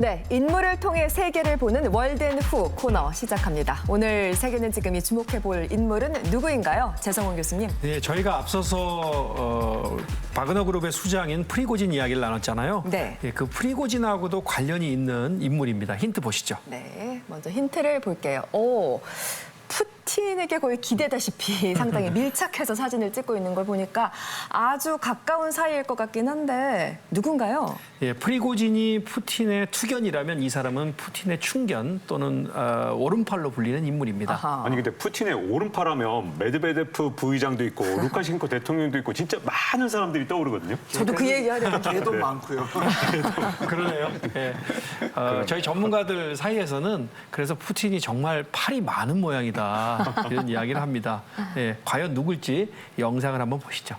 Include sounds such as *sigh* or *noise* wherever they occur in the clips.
네, 인물을 통해 세계를 보는 월든 후 코너 시작합니다. 오늘 세계는 지금이 주목해 볼 인물은 누구인가요? 재성원 교수님. 네, 저희가 앞서서 어, 바그너 그룹의 수장인 프리고진 이야기를 나눴잖아요. 네. 예, 그 프리고진하고도 관련이 있는 인물입니다. 힌트 보시죠. 네, 먼저 힌트를 볼게요. 오, 푸틴에게 거의 기대다시피 *laughs* 상당히 밀착해서 사진을 찍고 있는 걸 보니까 아주 가까운 사이일 것 같긴 한데 누군가요? 예, 프리고진이 푸틴의 투견이라면 이 사람은 푸틴의 충견 또는 어, 오른팔로 불리는 인물입니다. 아하. 아니 근데 푸틴의 오른팔하면 메드베데프 부의장도 있고 *laughs* 루카셴코 대통령도 있고 진짜 많은 사람들이 떠오르거든요. 저도 그 얘기 하려고 개도 많고요. *laughs* 그러네요. 예. 어, 저희 전문가들 사이에서는 그래서 푸틴이 정말 팔이 많은 모양이다 *laughs* 이런 이야기를 합니다. 예, 과연 누굴지 영상을 한번 보시죠.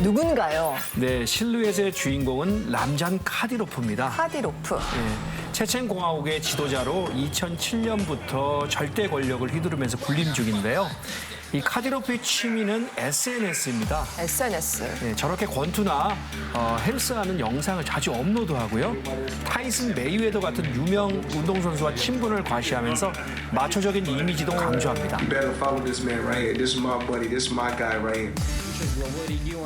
누군가요? 네, 실루엣의 주인공은 람잔 카디로프입니다. 카디로프. 예, 체첸 공화국의 지도자로 2007년부터 절대 권력을 휘두르면서 군림 중인데요. 이 카디로프의 취미는 SNS입니다. SNS. 예, 저렇게 권투나 어, 헬스하는 영상을 자주 업로드하고요. 타이슨 메이웨더 같은 유명 운동선수와 친분을 과시하면서 마초적인 이미지도 강조합니다. better follow this man right here. This is my buddy. This is my guy right here.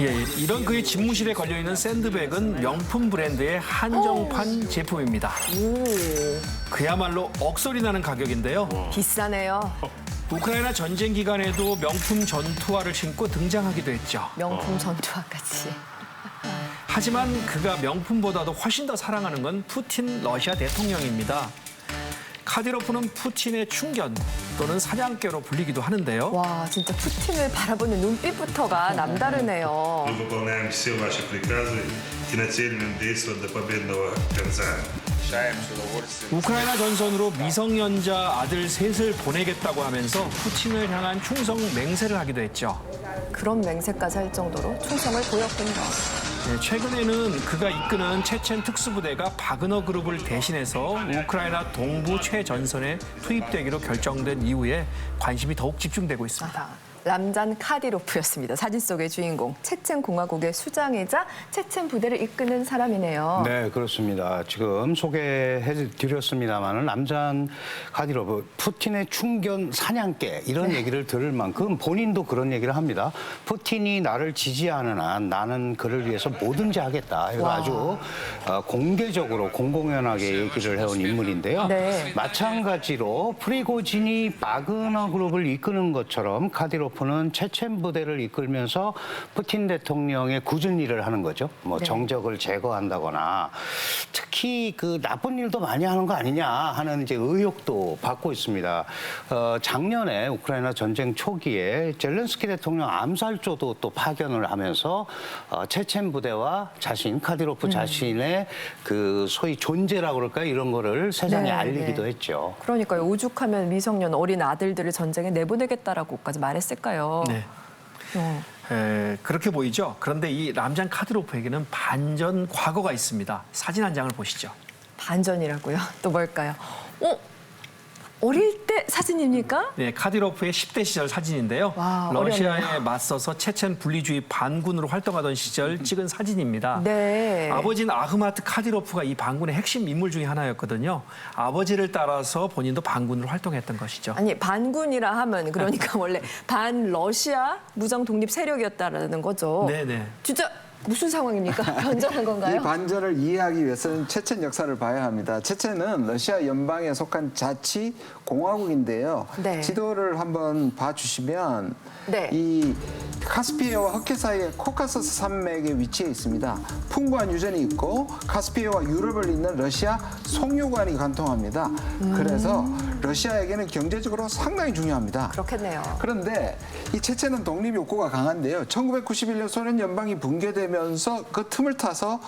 예, 예, 이런 그의 집무실에 걸려있는 샌드백은 명품 브랜드의 한정판 제품입니다. 그야말로 억소리 나는 가격인데요. 비싸네요. 우크라이나 전쟁 기간에도 명품 전투화를 신고 등장하기도 했죠. 명품 전투화까지. 하지만 그가 명품보다도 훨씬 더 사랑하는 건 푸틴 러시아 대통령입니다. 카디로프는 푸틴의 충견 또는 사냥개로 불리기도 하는데요. 와, 진짜 푸틴을 바라보는 눈빛부터가 남다르네요. Мы выполняем все ваши приказы и нацелены действовать до победного конца. 우크라이나 전선으로 미성년자 아들 셋을 보내겠다고 하면서 푸틴을 향한 충성 맹세를 하기도 했죠. 그런 맹세까지 할 정도로 충성을 보였군요. 네, 최근에는 그가 이끄는 체첸 특수부대가 바그너 그룹을 대신해서 우크라이나 동부 최전선에 투입되기로 결정된 이후에 관심이 더욱 집중되고 있습니다. 람잔 카디로프였습니다. 사진 속의 주인공, 체첸 공화국의 수장이자 체첸 부대를 이끄는 사람이네요. 네, 그렇습니다. 지금 소개해 드렸습니다만은 남잔 카디로브 푸틴의 충견 사냥개 이런 얘기를 들을 만큼 본인도 그런 얘기를 합니다. 푸틴이 나를 지지하는 한 나는 그를 위해서 뭐든지 하겠다. 이거 아주 어, 공개적으로 공공연하게 얘기를 해온 인물인데요. 네. 마찬가지로 프리고진이 바그너 그룹을 이끄는 것처럼 카디로프 는 체첸 부대를 이끌면서 푸틴 대통령의 굳은 일을 하는 거죠. 뭐 네. 정적을 제거한다거나 특히 그 나쁜 일도 많이 하는 거 아니냐 하는 이제 의혹도 받고 있습니다. 어, 작년에 우크라이나 전쟁 초기에 젤렌스키 대통령 암살조도 또 파견을 하면서 어, 체첸 부대와 자신 카디로프 음. 자신의 그 소위 존재라고 그럴까요? 이런 거를 세상에 네, 알리기도 네. 했죠. 그러니까요. 오죽하면 미성년 어린 아들들을 전쟁에 내보내겠다라고까지 말했을 까요? 네. 어. 에, 그렇게 보이죠. 그런데 이 람잔 카드로프에게는 반전 과거가 있습니다. 사진 한 장을 보시죠. 반전이라고요? *laughs* 또 뭘까요? 어? 어릴 때 사진입니까? 네, 카디로프의 10대 시절 사진인데요. 와, 러시아에 어려네요. 맞서서 체첸 분리주의 반군으로 활동하던 시절 찍은 사진입니다. 네. 아버지는 아흐마트 카디로프가 이 반군의 핵심 인물 중에 하나였거든요. 아버지를 따라서 본인도 반군으로 활동했던 것이죠. 아니 반군이라 하면 그러니까 원래 반 러시아 무장 독립 세력이었다라는 거죠. 네 네. 진짜 무슨 상황입니까? *laughs* 변전한 이 건가요? 반전을 이해하기 위해서는 체첸 역사를 봐야 합니다. 체첸은 러시아 연방에 속한 자치 공화국인데요. 네. 지도를 한번 봐주시면 네. 이 카스피해와 흑해 사이에 코카서스 산맥에 위치해 있습니다. 풍부한 유전이 있고 카스피해와 유럽을 잇는 러시아 송유관이 관통합니다. 음. 그래서 러시아에게는 경제적으로 상당히 중요합니다. 그렇겠네요. 그런데 이 체체는 독립 욕구가 강한데요. 1991년 소련 연방이 붕괴되면서 그 틈을 타서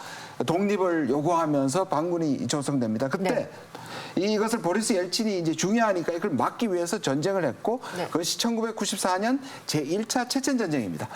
독립을 요구하면서 반군이 조성됩니다. 그때 네. 이것을 보리스 옐친이 이제 중요하니까 이걸 막기 위해서 전쟁을 했고 네. 그것이 1994년 제1차 체첸 전쟁입니다.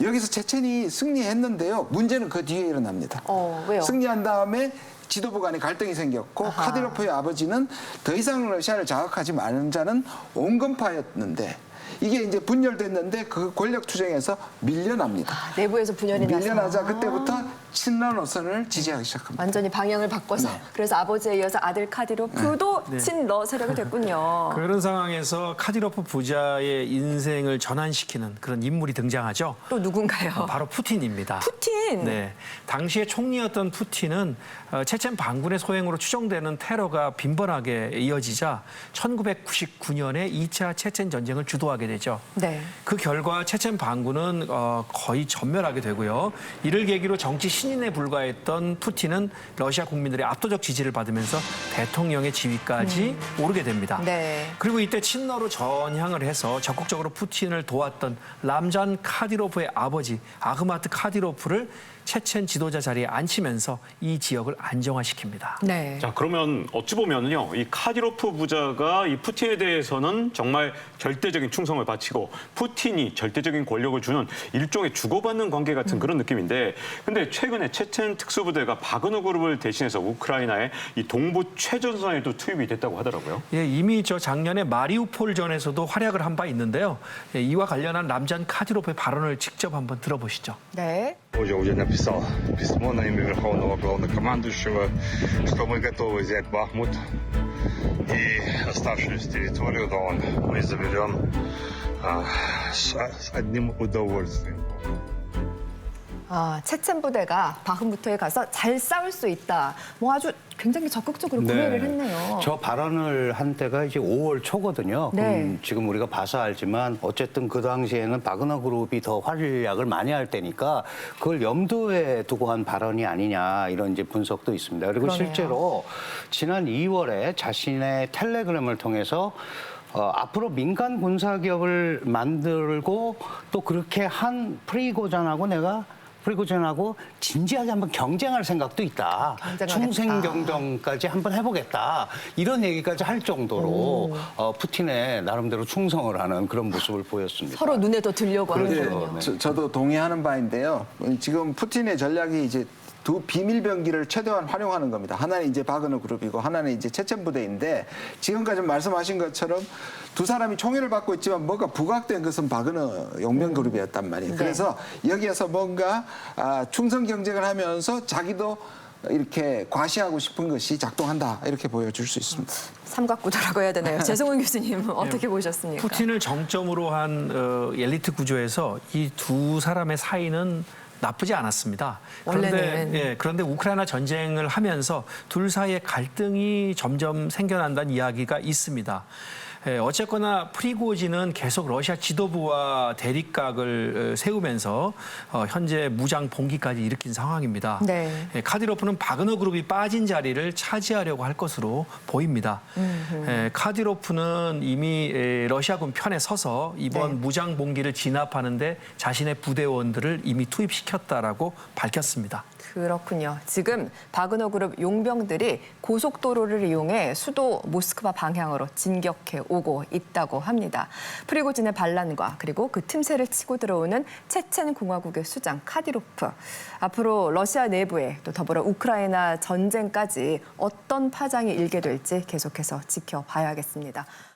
여기서 체첸이 승리했는데요. 문제는 그 뒤에 일어납니다. 어, 왜요? 승리한 다음에 지도부 간에 갈등이 생겼고 아하. 카디로프의 아버지는 더 이상 러시아를 자극하지 말는 자는 온건파였는데 이게 이제 분열됐는데 그 권력 투쟁에서 밀려납니다. 내부에서 분열이 나서. 밀려나자 그때부터 친러 노선을 지지하기 시작합니다. 완전히 방향을 바꿔서 네. 그래서 아버지에 이어서 아들 카디로프도 네. 친러 세력이 됐군요. *laughs* 그런 상황에서 카디로프 부자의 인생을 전환시키는 그런 인물이 등장하죠. 또 누군가요? 바로 푸틴입니다. 푸틴. 네, 당시에 총리였던 푸틴은 어, 체첸 반군의 소행으로 추정되는 테러가 빈번하게 이어지자 1999년에 2차 체첸 전쟁을 주도하게 되죠. 네. 그 결과 체첸 반군은 어, 거의 전멸하게 되고요. 이를 계기로 정치 신인에 불과했던 푸틴은 러시아 국민들의 압도적 지지를 받으면서 대통령의 지위까지 오르게 됩니다. 네. 그리고 이때 친러로 전향을 해서 적극적으로 푸틴을 도왔던 람잔 카디로프의 아버지 아흐마트 카디로프를 체첸 지도자 자리에 앉히면서 이 지역을 안정화시킵니다. 네. 자 그러면 어찌 보면은요 이 카디로프 부자가 이 푸틴에 대해서는 정말 절대적인 충성을 바치고 푸틴이 절대적인 권력을 주는 일종의 주고받는 관계 같은 그런 느낌인데 근데 최근 에 체첸 특수부대가 바그너 그룹을 대신해서 우크라이나의 이 동부 최전선에도 투입이 됐다고 하더라고요. 예, 이미 저 작년에 마리우폴전에서도 활약을 한 바 있는데요. 예, 이와 관련한 람잔 카디로프의 발언을 직접 한번 들어보시죠. 네. Я уже написал письмо на имя Верховного Главнокомандующего, что мы готовы взять Бахмут и оставшуюся территорию Дон мы заберем а, с, с одним удовольствием. 아, 체첸 부대가 바흐무트에 가서 잘 싸울 수 있다. 뭐 아주 굉장히 적극적으로 구매를 했네요. 저 발언을 한 때가 이제 5월 초거든요. 네. 그럼 지금 우리가 봐서 알지만 어쨌든 그 당시에는 바그너 그룹이 더 활약을 많이 할 때니까 그걸 염두에 두고 한 발언이 아니냐 이런 이제 분석도 있습니다. 그리고 그러네요. 실제로 지난 2월에 자신의 텔레그램을 통해서 어, 앞으로 민간 군사 기업을 만들고 또 그렇게 한 프리고전하고 내가 프리고전하고 진지하게 한번 경쟁할 생각도 있다. 경쟁하겠다. 충생 경쟁까지 한번 해보겠다. 이런 얘기까지 할 정도로 어, 푸틴의 나름대로 충성을 하는 그런 모습을 보였습니다. 서로 눈에 더 들려고 그렇죠. 하는군요. 네. 저, 저도 동의하는 바인데요. 지금 푸틴의 전략이 이제 두 비밀 병기를 최대한 활용하는 겁니다. 하나는 이제 바그너 그룹이고 하나는 이제 체첸 부대인데 지금까지 말씀하신 것처럼 두 사람이 총애를 받고 있지만 뭔가 부각된 것은 바그너 용병 그룹이었단 말이에요. 네. 그래서 여기에서 뭔가 아, 충성 경쟁을 하면서 자기도 이렇게 과시하고 싶은 것이 작동한다 이렇게 보여줄 수 있습니다. 삼각구도라고 해야 되나요? *laughs* 재성훈 교수님 어떻게 보셨습니까? 푸틴을 정점으로 한 어, 엘리트 구조에서 이 두 사람의 사이는 나쁘지 않았습니다. 그런데 원래는. 예, 그런데 우크라이나 전쟁을 하면서 둘 사이에 갈등이 점점 생겨난다는 이야기가 있습니다. 예, 어쨌거나 프리고진은 계속 러시아 지도부와 대립각을 어, 세우면서 어, 현재 무장 봉기까지 일으킨 상황입니다. 네. 예, 카디로프는 바그너 그룹이 빠진 자리를 차지하려고 할 것으로 보입니다. 예, 카디로프는 이미 에, 러시아군 편에 서서 이번 네. 무장 봉기를 진압하는데 자신의 부대원들을 이미 투입시켰다라고 밝혔습니다. 그렇군요. 지금 바그너 그룹 용병들이 고속도로를 이용해 수도 모스크바 방향으로 진격해 오고 있다고 합니다. 프리고진의 반란과 그리고 그 틈새를 치고 들어오는 체첸 공화국의 수장 카디로프. 앞으로 러시아 내부에 또 더불어 우크라이나 전쟁까지 어떤 파장이 일게 될지 계속해서 지켜봐야겠습니다.